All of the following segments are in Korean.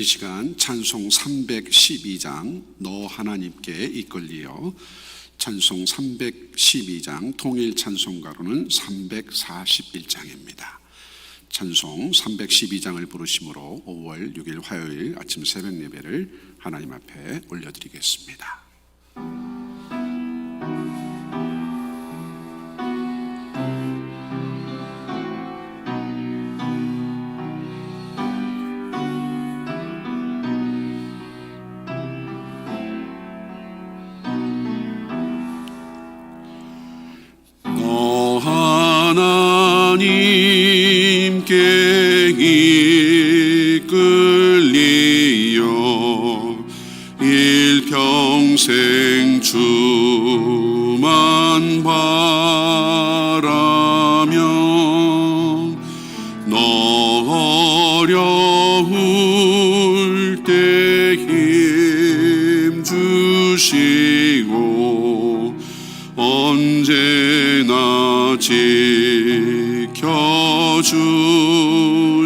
이 시간 찬송 312장 너 하나님께 이끌리어 찬송 312장 통일 찬송가로는 341장입니다. 찬송 312장을 부르심으로 5월 6일 화요일 아침 새벽 예배를 하나님 앞에 올려드리겠습니다. 하나님께 이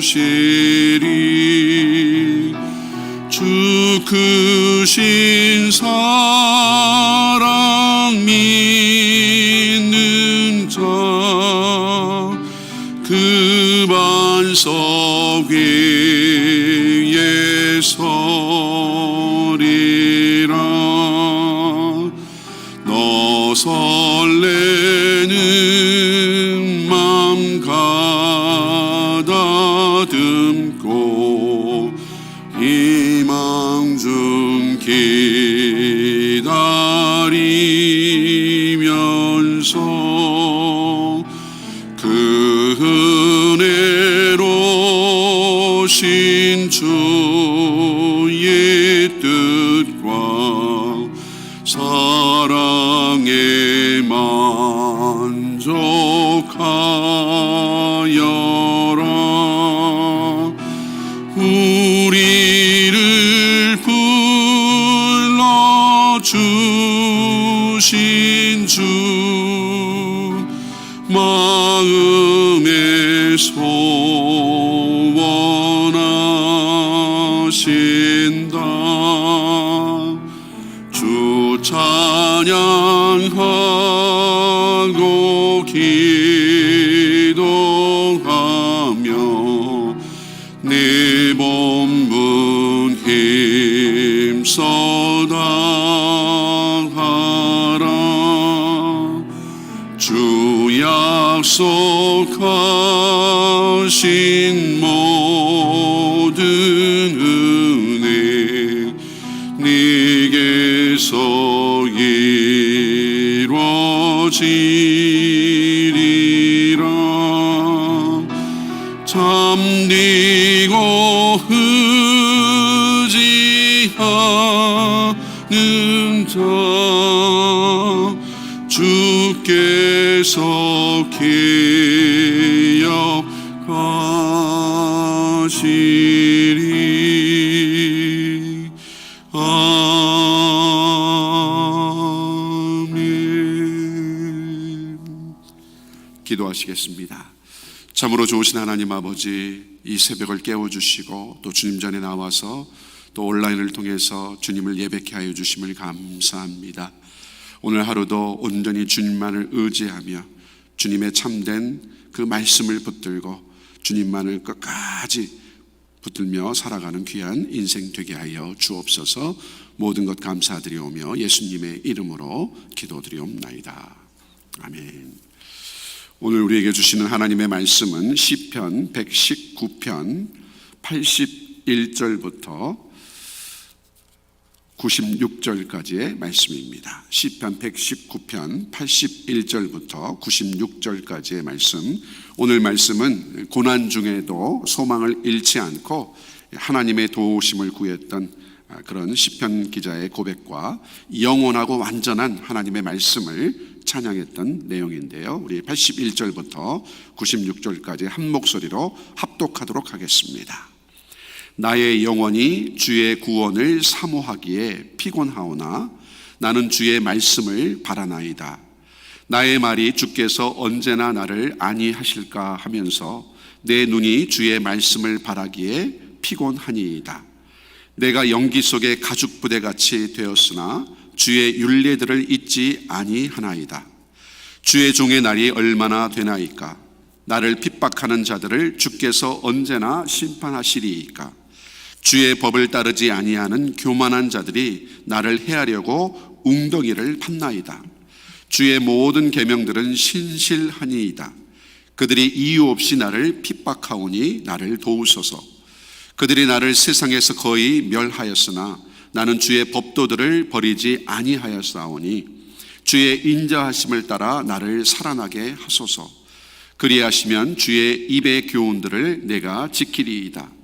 지 소원하신다. 주 찬양하고 기도하며 네 본분 힘써 다하라. 주 약속 하신 모든 은혜 네게서 이루어지리라. 잠디고 의지하는 자 주께서 기 억하시리 아멘 기도하시겠습니다. 참으로 좋으신 하나님 아버지 이 새벽을 깨워주시고 또 주님 전에 나와서 또 온라인을 통해서 주님을 예배케 하여 주심을 감사합니다. 오늘 하루도 온전히 주님만을 의지하며 주님의 참된 그 말씀을 붙들고 주님만을 끝까지 붙들며 살아가는 귀한 인생 되게 하여 주옵소서 모든 것 감사드리오며 예수님의 이름으로 기도드리옵나이다. 아멘. 오늘 우리에게 주시는 하나님의 말씀은 시편 119편 81절부터 96절까지의 말씀입니다. 시편 119편 81절부터 96절까지의 말씀. 오늘 말씀은 고난 중에도 소망을 잃지 않고 하나님의 도우심을 구했던 그런 시편 기자의 고백과 영원하고 완전한 하나님의 말씀을 찬양했던 내용인데요. 우리 81절부터 96절까지 한 목소리로 합독하도록 하겠습니다. 나의 영혼이 주의 구원을 사모하기에 피곤하오나 나는 주의 말씀을 바라나이다. 나의 말이 주께서 언제나 나를 안위하실까 하면서 내 눈이 주의 말씀을 바라기에 피곤하니이다. 내가 연기 속의 가죽 부대 같이 되었으나 주의 윤례들을 잊지 아니하나이다. 주의 종의 날이 얼마나 되나이까? 나를 핍박하는 자들을 주께서 언제나 심판하시리이까? 주의 법을 따르지 아니하는 교만한 자들이 나를 해하려고 웅덩이를 팠나이다. 주의 모든 계명들은 신실하니이다. 그들이 이유 없이 나를 핍박하오니 나를 도우소서. 그들이 나를 세상에서 거의 멸하였으나 나는 주의 법도들을 버리지 아니하였사오니 주의 인자하심을 따라 나를 살아나게 하소서. 그리하시면 주의 입의 교훈들을 내가 지키리이다.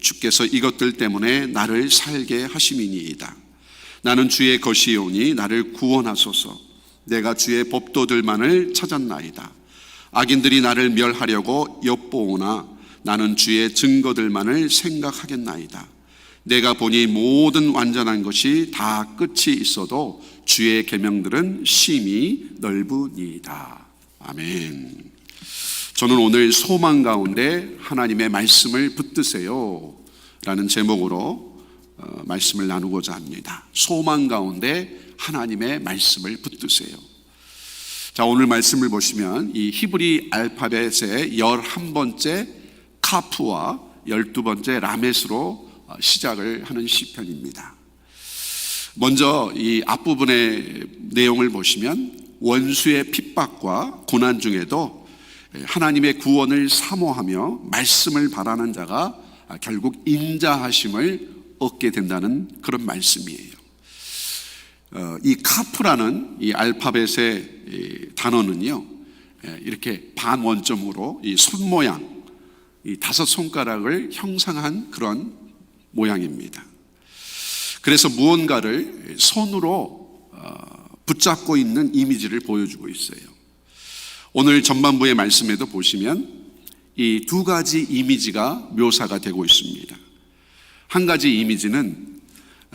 주께서 이것들 때문에 나를 살게 하심이니이다. 나는 주의 것이오니 나를 구원하소서. 내가 주의 법도들만을 찾았나이다. 악인들이 나를 멸하려고 엿보오나 나는 주의 증거들만을 생각하겠나이다. 내가 보니 모든 완전한 것이 다 끝이 있어도 주의 계명들은 심히 넓으니이다. 아멘. 저는 오늘 소망 가운데 하나님의 말씀을 붙드세요. 라는 제목으로 어, 말씀을 나누고자 합니다. 소망 가운데 하나님의 말씀을 붙드세요. 자, 오늘 말씀을 보시면 이 히브리 알파벳의 11번째 카프와 12번째 라메스로 어, 시작을 하는 시편입니다. 먼저 이 앞부분의 내용을 보시면 원수의 핍박과 고난 중에도 하나님의 구원을 사모하며 말씀을 바라는 자가 결국 인자하심을 얻게 된다는 그런 말씀이에요. 어, 이 카프라는 이 알파벳의 단어는요, 예, 이렇게 반원점으로 이 손 모양, 이 다섯 손가락을 형상한 그런 모양입니다. 그래서 무언가를 손으로 어, 붙잡고 있는 이미지를 보여주고 있어요. 오늘 전반부의 말씀에도 보시면 이 두 가지 이미지가 묘사가 되고 있습니다. 한 가지 이미지는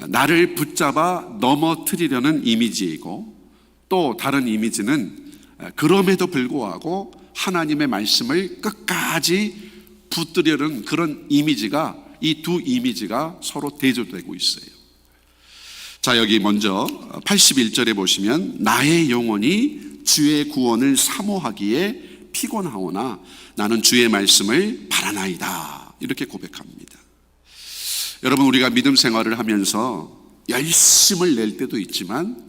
나를 붙잡아 넘어뜨리려는 이미지이고 또 다른 이미지는 그럼에도 불구하고 하나님의 말씀을 끝까지 붙들려는 그런 이미지가 이 두 이미지가 서로 대조되고 있어요. 자, 여기 먼저 81절에 보시면 나의 영혼이 주의 구원을 사모하기에 피곤하오나 나는 주의 말씀을 바라나이다. 이렇게 고백합니다. 여러분, 우리가 믿음 생활을 하면서 열심을 낼 때도 있지만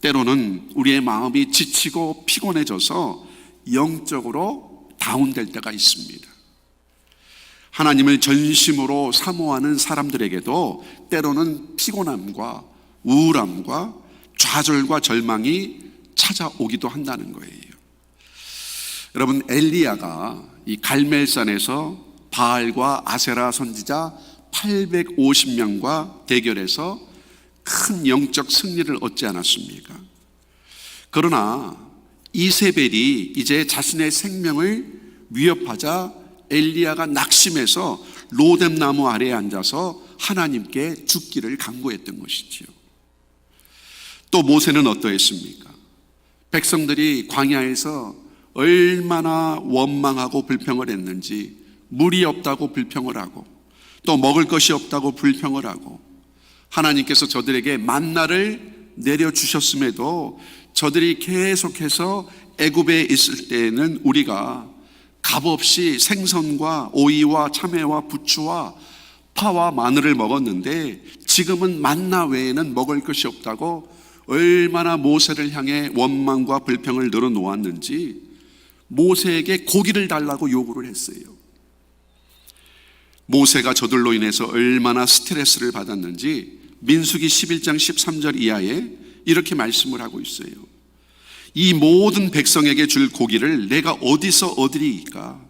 때로는 우리의 마음이 지치고 피곤해져서 영적으로 다운될 때가 있습니다. 하나님을 전심으로 사모하는 사람들에게도 때로는 피곤함과 우울함과 좌절과 절망이 찾아오기도 한다는 거예요. 여러분 엘리야가 이 갈멜산에서 바알과 아세라 선지자 850명과 대결해서 큰 영적 승리를 얻지 않았습니까? 그러나 이세벨이 이제 자신의 생명을 위협하자 엘리야가 낙심해서 로뎀 나무 아래에 앉아서 하나님께 죽기를 강구했던 것이지요. 또 모세는 어떠했습니까? 백성들이 광야에서 얼마나 원망하고 불평을 했는지 물이 없다고 불평을 하고 또 먹을 것이 없다고 불평을 하고 하나님께서 저들에게 만나를 내려 주셨음에도 저들이 계속해서 애굽에 있을 때에는 우리가 값없이 생선과 오이와 참외와 부추와 파와 마늘을 먹었는데 지금은 만나 외에는 먹을 것이 없다고 얼마나 모세를 향해 원망과 불평을 늘어놓았는지 모세에게 고기를 달라고 요구를 했어요. 모세가 저들로 인해서 얼마나 스트레스를 받았는지 민수기 11장 13절 이하에 이렇게 말씀을 하고 있어요. 이 모든 백성에게 줄 고기를 내가 어디서 얻으리이까?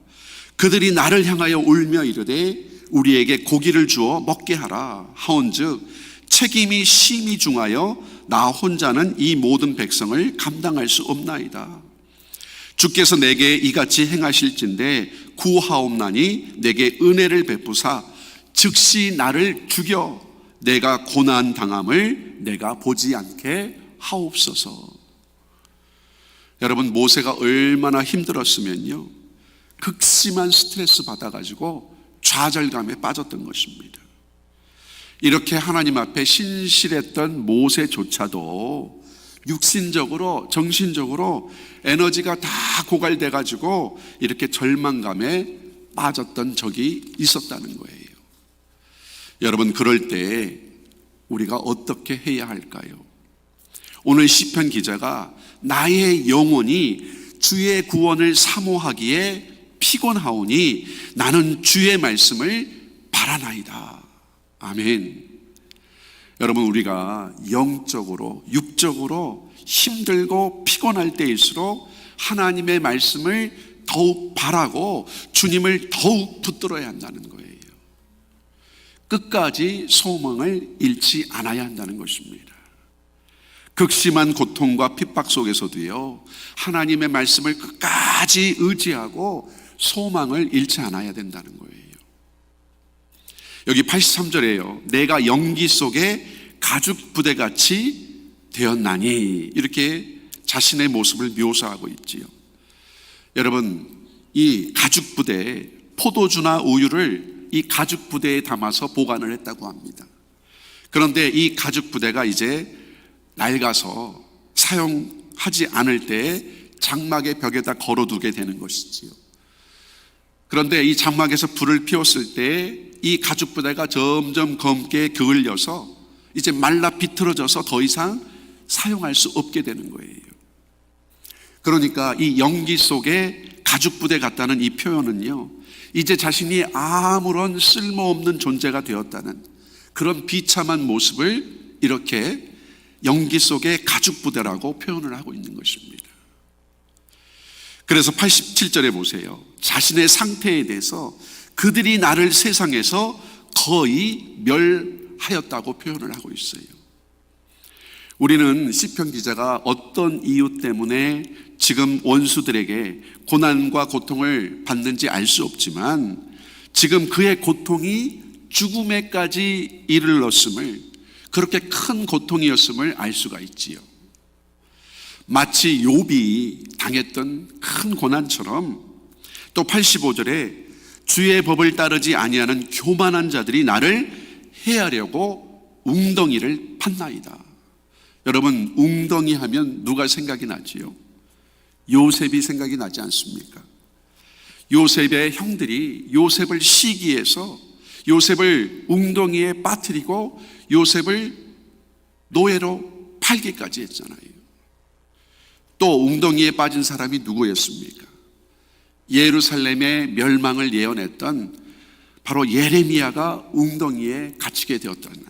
그들이 나를 향하여 울며 이르되 우리에게 고기를 주어 먹게 하라 하온즉 책임이 심히 중하여 나 혼자는 이 모든 백성을 감당할 수 없나이다. 주께서 내게 이같이 행하실진데 구하옵나니 내게 은혜를 베푸사 즉시 나를 죽여 내가 고난 당함을 내가 보지 않게 하옵소서. 여러분 모세가 얼마나 힘들었으면요. 극심한 스트레스 받아가지고 좌절감에 빠졌던 것입니다. 이렇게 하나님 앞에 신실했던 모세조차도 육신적으로, 정신적으로 에너지가 다 고갈돼 가지고 이렇게 절망감에 빠졌던 적이 있었다는 거예요. 여러분 그럴 때 우리가 어떻게 해야 할까요? 오늘 시편 기자가 나의 영혼이 주의 구원을 사모하기에 피곤하오니 나는 주의 말씀을 바라나이다. 아멘. 여러분 우리가 영적으로 육적으로 힘들고 피곤할 때일수록 하나님의 말씀을 더욱 바라고 주님을 더욱 붙들어야 한다는 거예요. 끝까지 소망을 잃지 않아야 한다는 것입니다. 극심한 고통과 핍박 속에서도요, 하나님의 말씀을 끝까지 의지하고 소망을 잃지 않아야 된다는 거예요. 여기 83절에요. 내가 연기 속에 가죽 부대 같이 되었나니 이렇게 자신의 모습을 묘사하고 있지요. 여러분, 이 가죽 부대 포도주나 우유를 이 가죽 부대에 담아서 보관을 했다고 합니다. 그런데 이 가죽 부대가 이제 낡아서 사용하지 않을 때 장막의 벽에다 걸어두게 되는 것이지요. 그런데 이 장막에서 불을 피웠을 때 이 가죽 부대가 점점 검게 그을려서 이제 말라 비틀어져서 더 이상 사용할 수 없게 되는 거예요. 그러니까 이 연기 속에 가죽 부대 같다는 이 표현은요, 이제 자신이 아무런 쓸모없는 존재가 되었다는 그런 비참한 모습을 이렇게 연기 속에 가죽 부대라고 표현을 하고 있는 것입니다. 그래서 87절에 보세요. 자신의 상태에 대해서 그들이 나를 세상에서 거의 멸하였다고 표현을 하고 있어요. 우리는 시편 기자가 어떤 이유 때문에 지금 원수들에게 고난과 고통을 받는지 알 수 없지만 지금 그의 고통이 죽음에까지 이르렀음을 그렇게 큰 고통이었음을 알 수가 있지요. 마치 욥이 당했던 큰 고난처럼 또 85절에 주의 법을 따르지 아니하는 교만한 자들이 나를 해하려고 웅덩이를 판나이다. 여러분 웅덩이 하면 누가 생각이 나지요? 요셉이 생각이 나지 않습니까? 요셉의 형들이 요셉을 시기해서 요셉을 웅덩이에 빠뜨리고 요셉을 노예로 팔기까지 했잖아요. 또 웅덩이에 빠진 사람이 누구였습니까? 예루살렘의 멸망을 예언했던 바로 예레미야가 웅덩이에 갇히게 되었잖아요.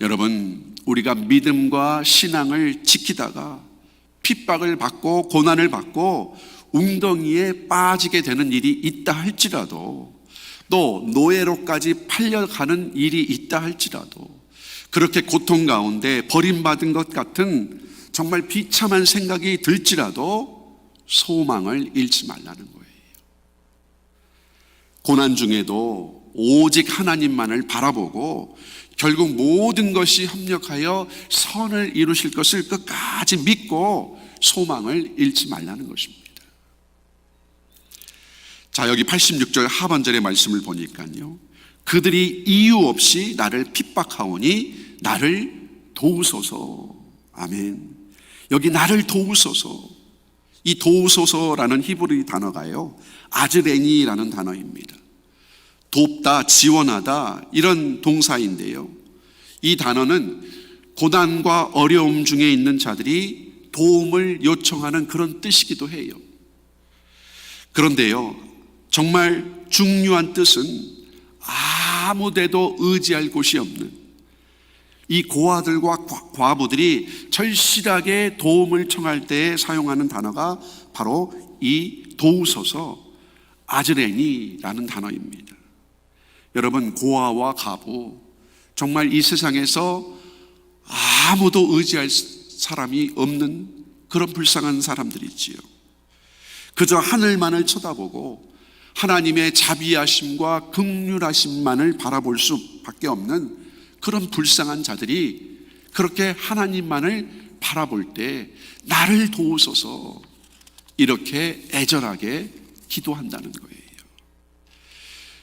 여러분, 우리가 믿음과 신앙을 지키다가 핍박을 받고 고난을 받고 웅덩이에 빠지게 되는 일이 있다 할지라도 또 노예로까지 팔려가는 일이 있다 할지라도 그렇게 고통 가운데 버림받은 것 같은 정말 비참한 생각이 들지라도 소망을 잃지 말라는 거예요. 고난 중에도 오직 하나님만을 바라보고 결국 모든 것이 협력하여 선을 이루실 것을 끝까지 믿고 소망을 잃지 말라는 것입니다. 자, 여기 86절 하반절의 말씀을 보니까요. 그들이 이유 없이 나를 핍박하오니 나를 도우소서. 아멘. 여기 나를 도우소서. 이 도우소서라는 히브리 단어가요. 아즈레니라는 단어입니다. 돕다, 지원하다 이런 동사인데요. 이 단어는 고난과 어려움 중에 있는 자들이 도움을 요청하는 그런 뜻이기도 해요. 그런데요, 정말 중요한 뜻은 아무 데도 의지할 곳이 없는 이 고아들과 과부들이 절실하게 도움을 청할 때 사용하는 단어가 바로 이 도우소서 아즈레니라는 단어입니다. 여러분 고아와 가부 정말 이 세상에서 아무도 의지할 사람이 없는 그런 불쌍한 사람들이지요. 그저 하늘만을 쳐다보고 하나님의 자비하심과 극률하심만을 바라볼 수밖에 없는 그런 불쌍한 자들이 그렇게 하나님만을 바라볼 때 나를 도우소서 이렇게 애절하게 기도한다는 거예요.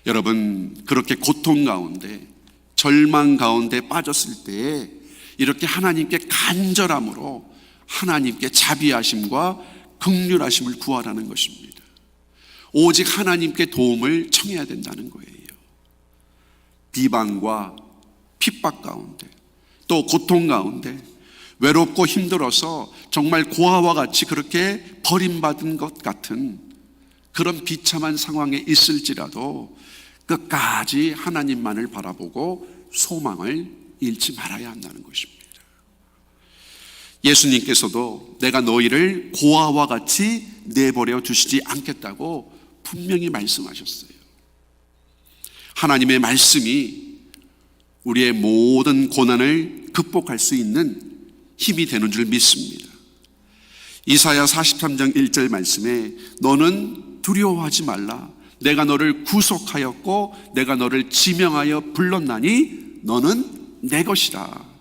여러분, 그렇게 고통 가운데, 절망 가운데 빠졌을 때에 이렇게 하나님께 간절함으로 하나님께 자비하심과 극률하심을 구하라는 것입니다. 오직 하나님께 도움을 청해야 된다는 거예요. 비방과 핍박 가운데, 또 고통 가운데, 외롭고 힘들어서 정말 고아와 같이 그렇게 버림받은 것 같은 그런 비참한 상황에 있을지라도 끝까지 하나님만을 바라보고 소망을 잃지 말아야 한다는 것입니다. 예수님께서도 내가 너희를 고아와 같이 내버려 두시지 않겠다고 분명히 말씀하셨어요. 하나님의 말씀이 우리의 모든 고난을 극복할 수 있는 힘이 되는 줄 믿습니다. 이사야 43장 1절 말씀에 너는 두려워하지 말라. 내가 너를 구속하였고 내가 너를 지명하여 불렀나니 너는 내 것이라.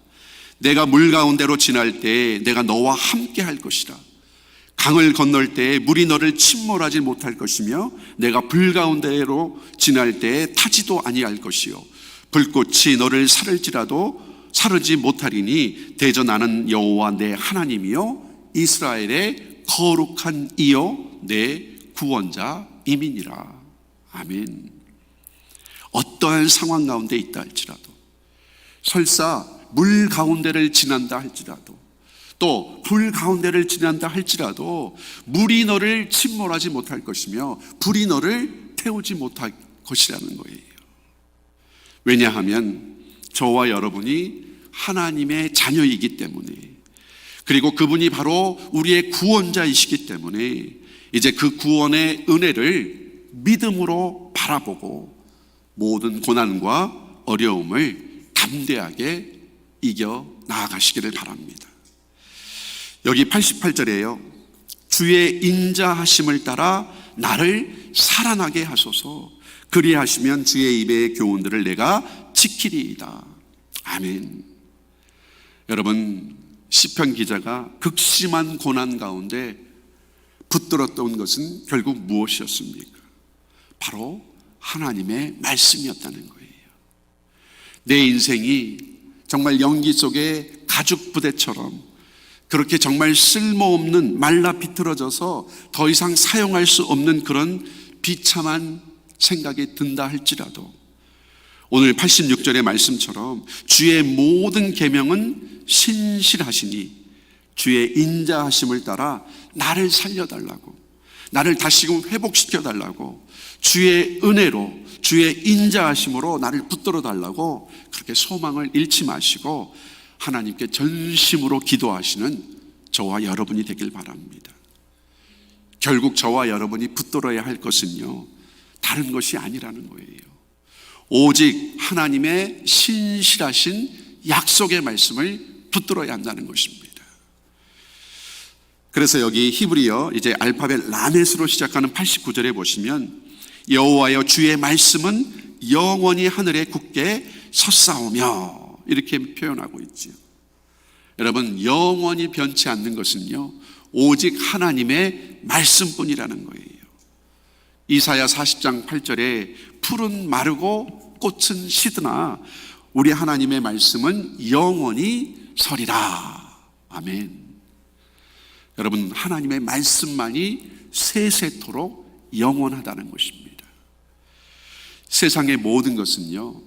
내가 물 가운데로 지날 때 내가 너와 함께 할 것이라. 강을 건널 때 물이 너를 침몰하지 못할 것이며 내가 불 가운데로 지날 때 타지도 아니할 것이요 불꽃이 너를 사를지라도 사르지 못하리니 대저 나는 여호와 내 하나님이요 이스라엘의 거룩한 이요 내 구원자 이민이라 아멘. 어떠한 상황 가운데 있다 할지라도 설사 물 가운데를 지난다 할지라도 또 불 가운데를 지난다 할지라도 물이 너를 침몰하지 못할 것이며 불이 너를 태우지 못할 것이라는 거예요. 왜냐하면 저와 여러분이 하나님의 자녀이기 때문에 그리고 그분이 바로 우리의 구원자이시기 때문에 이제 그 구원의 은혜를 믿음으로 바라보고 모든 고난과 어려움을 담대하게 이겨 나아가시기를 바랍니다. 여기 88절에요. 주의 인자하심을 따라 나를 살아나게 하소서. 그리하시면 주의 입의 교훈들을 내가 지키리이다. 아멘. 여러분 시편 기자가 극심한 고난 가운데 붙들었던 것은 결국 무엇이었습니까? 바로 하나님의 말씀이었다는 거예요. 내 인생이 정말 연기 속의 가죽 부대처럼 그렇게 정말 쓸모없는 말라 비틀어져서 더 이상 사용할 수 없는 그런 비참한 생각이 든다 할지라도 오늘 86절의 말씀처럼 주의 모든 계명은 신실하시니 주의 인자하심을 따라 나를 살려달라고 나를 다시금 회복시켜 달라고 주의 은혜로 주의 인자하심으로 나를 붙들어 달라고 그렇게 소망을 잃지 마시고 하나님께 전심으로 기도하시는 저와 여러분이 되길 바랍니다. 결국 저와 여러분이 붙들어야 할 것은요 다른 것이 아니라는 거예요. 오직 하나님의 신실하신 약속의 말씀을 붙들어야 한다는 것입니다. 그래서 여기 히브리어 이제 알파벳 라넷으로 시작하는 89절에 보시면 여호와여 주의 말씀은 영원히 하늘에 굳게 섰사오며 이렇게 표현하고 있지요. 여러분 영원히 변치 않는 것은요 오직 하나님의 말씀뿐이라는 거예요. 이사야 40장 8절에 푸른 마르고 꽃은 시드나 우리 하나님의 말씀은 영원히 서리라. 아멘. 여러분 하나님의 말씀만이 세세토록 영원하다는 것입니다. 세상의 모든 것은요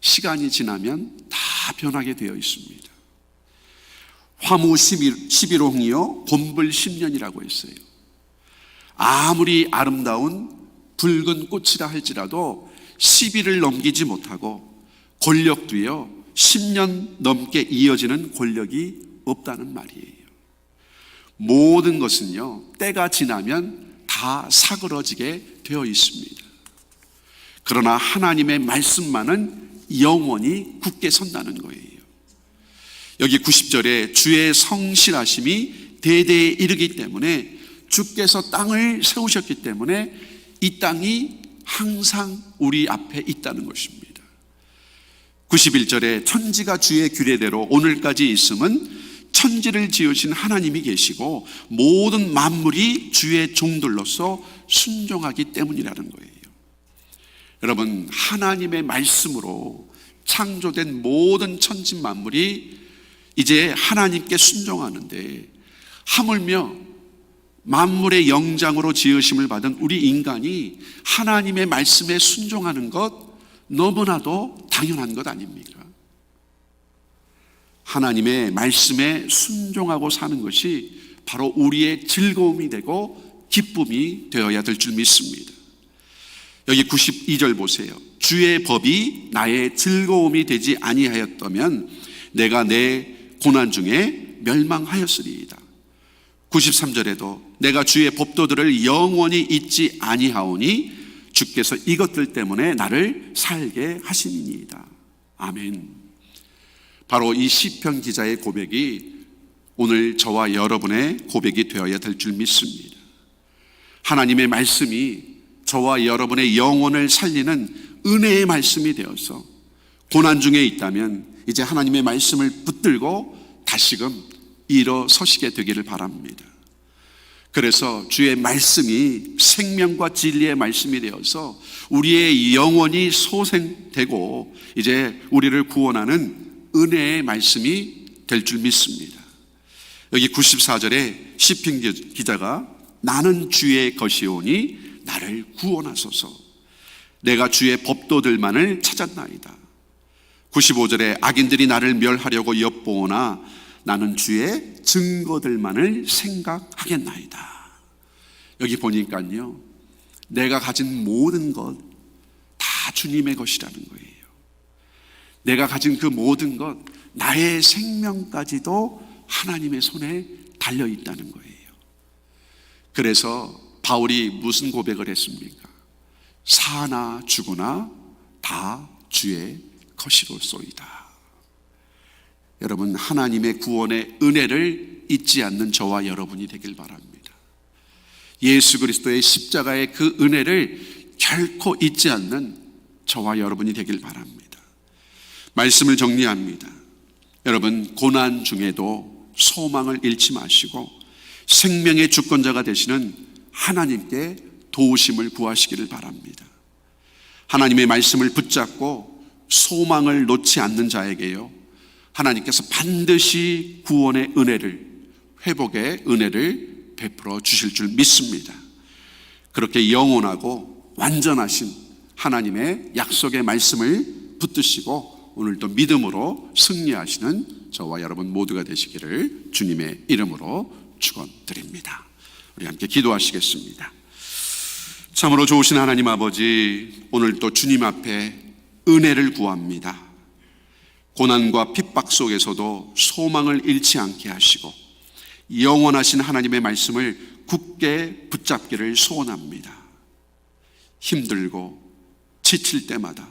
시간이 지나면 다 변하게 되어 있습니다. 화무 11, 11홍이요 곰불 10년이라고 했어요. 아무리 아름다운 붉은 꽃이라 할지라도 10일을 넘기지 못하고 권력도요 10년 넘게 이어지는 권력이 없다는 말이에요. 모든 것은요 때가 지나면 다 사그러지게 되어 있습니다. 그러나 하나님의 말씀만은 영원히 굳게 선다는 거예요. 여기 90절에 주의 성실하심이 대대에 이르기 때문에 주께서 땅을 세우셨기 때문에 이 땅이 항상 우리 앞에 있다는 것입니다. 91절에 천지가 주의 규례대로 오늘까지 있음은 천지를 지으신 하나님이 계시고 모든 만물이 주의 종들로서 순종하기 때문이라는 거예요. 여러분, 하나님의 말씀으로 창조된 모든 천지 만물이 이제 하나님께 순종하는데 하물며 만물의 영장으로 지으심을 받은 우리 인간이 하나님의 말씀에 순종하는 것 너무나도 당연한 것 아닙니까? 하나님의 말씀에 순종하고 사는 것이 바로 우리의 즐거움이 되고 기쁨이 되어야 될 줄 믿습니다. 여기 92절 보세요. 주의 법이 나의 즐거움이 되지 아니하였다면 내가 내 고난 중에 멸망하였으리이다. 93절에도 내가 주의 법도들을 영원히 잊지 아니하오니 주께서 이것들 때문에 나를 살게 하시니이다. 아멘. 바로 이 시편 기자의 고백이 오늘 저와 여러분의 고백이 되어야 될 줄 믿습니다. 하나님의 말씀이 저와 여러분의 영혼을 살리는 은혜의 말씀이 되어서 고난 중에 있다면 이제 하나님의 말씀을 붙들고 다시금 일어서시게 되기를 바랍니다. 그래서 주의 말씀이 생명과 진리의 말씀이 되어서 우리의 영혼이 소생되고 이제 우리를 구원하는 은혜의 말씀이 될 줄 믿습니다. 여기 94절에 시핑 기자가 나는 주의 것이오니 나를 구원하소서. 내가 주의 법도들만을 찾았나이다. 95절에 악인들이 나를 멸하려고 엿보오나 나는 주의 증거들만을 생각하겠나이다. 여기 보니까요, 내가 가진 모든 것 다 주님의 것이라는 거예요. 내가 가진 그 모든 것, 나의 생명까지도 하나님의 손에 달려 있다는 거예요. 그래서 바울이 무슨 고백을 했습니까? 사나 죽으나 다 주의 것이로소이다. 여러분 하나님의 구원의 은혜를 잊지 않는 저와 여러분이 되길 바랍니다. 예수 그리스도의 십자가의 그 은혜를 결코 잊지 않는 저와 여러분이 되길 바랍니다. 말씀을 정리합니다. 여러분 고난 중에도 소망을 잃지 마시고 생명의 주권자가 되시는 하나님께 도우심을 구하시기를 바랍니다. 하나님의 말씀을 붙잡고 소망을 놓지 않는 자에게요. 하나님께서 반드시 구원의 은혜를, 회복의 은혜를 베풀어 주실 줄 믿습니다. 그렇게 영원하고 완전하신 하나님의 약속의 말씀을 붙드시고 오늘도 믿음으로 승리하시는 저와 여러분 모두가 되시기를 주님의 이름으로 축원드립니다. 우리 함께 기도하시겠습니다. 참으로 좋으신 하나님 아버지, 오늘도 주님 앞에 은혜를 구합니다. 고난과 핍박 속에서도 소망을 잃지 않게 하시고 영원하신 하나님의 말씀을 굳게 붙잡기를 소원합니다. 힘들고 지칠 때마다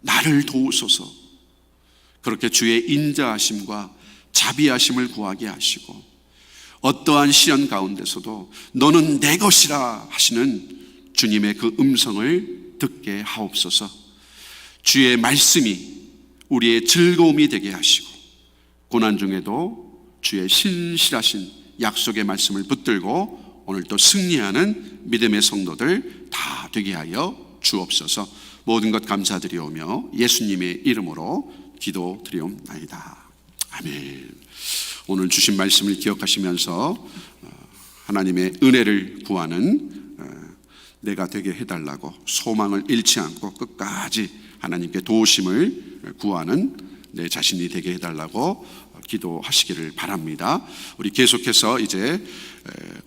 나를 도우소서 그렇게 주의 인자하심과 자비하심을 구하게 하시고 어떠한 시련 가운데서도 너는 내 것이라 하시는 주님의 그 음성을 듣게 하옵소서 주의 말씀이 우리의 즐거움이 되게 하시고 고난 중에도 주의 신실하신 약속의 말씀을 붙들고 오늘도 승리하는 믿음의 성도들 다 되게 하여 주옵소서 모든 것 감사드리오며 예수님의 이름으로 기도 드리옵나이다. 아멘. 오늘 주신 말씀을 기억하시면서 어, 하나님의 은혜를 구하는 어, 내가 되게 해달라고 소망을 잃지 않고 끝까지 하나님께 도우심을 구하는 내 자신이 되게 해달라고 기도하시기를 바랍니다. 우리 계속해서 이제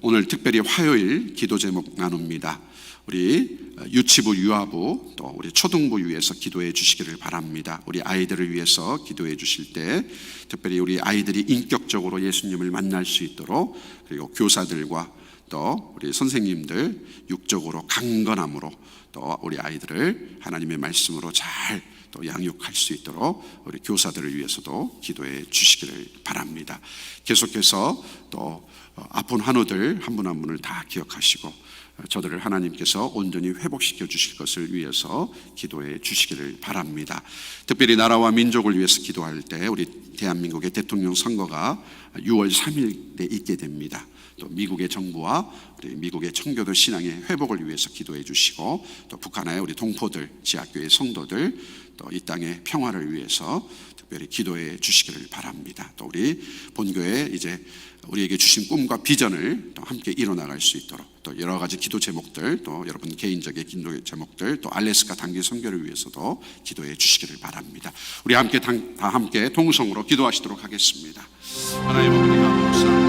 오늘 특별히 화요일 기도 제목 나눕니다. 우리 유치부 유아부 또 우리 초등부 위해서 기도해 주시기를 바랍니다. 우리 아이들을 위해서 기도해 주실 때 특별히 우리 아이들이 인격적으로 예수님을 만날 수 있도록 그리고 교사들과 또 우리 선생님들 육적으로 강건함으로 또 우리 아이들을 하나님의 말씀으로 잘 또 양육할 수 있도록 우리 교사들을 위해서도 기도해 주시기를 바랍니다. 계속해서 또 어, 아픈 환우들 한 분 한 분을 다 기억하시고 어, 저들을 하나님께서 온전히 회복시켜 주실 것을 위해서 기도해 주시기를 바랍니다. 특별히 나라와 민족을 위해서 기도할 때 우리 대한민국의 대통령 선거가 6월 3일에 있게 됩니다. 또 미국의 정부와 우리 미국의 청교도 신앙의 회복을 위해서 기도해 주시고 또 북한의 우리 동포들, 지하교회 성도들 또 이 땅의 평화를 위해서 특별히 기도해 주시기를 바랍니다. 또 우리 본교회 이제 우리에게 주신 꿈과 비전을 또 함께 이뤄나갈 수 있도록 또 여러 가지 기도 제목들 또 여러분 개인적인 기도 제목들 또 알래스카 단기 선교를 위해서도 기도해 주시기를 바랍니다. 우리 함께 당- 다 함께 통성으로 기도하시도록 하겠습니다. 하나님 아버지 감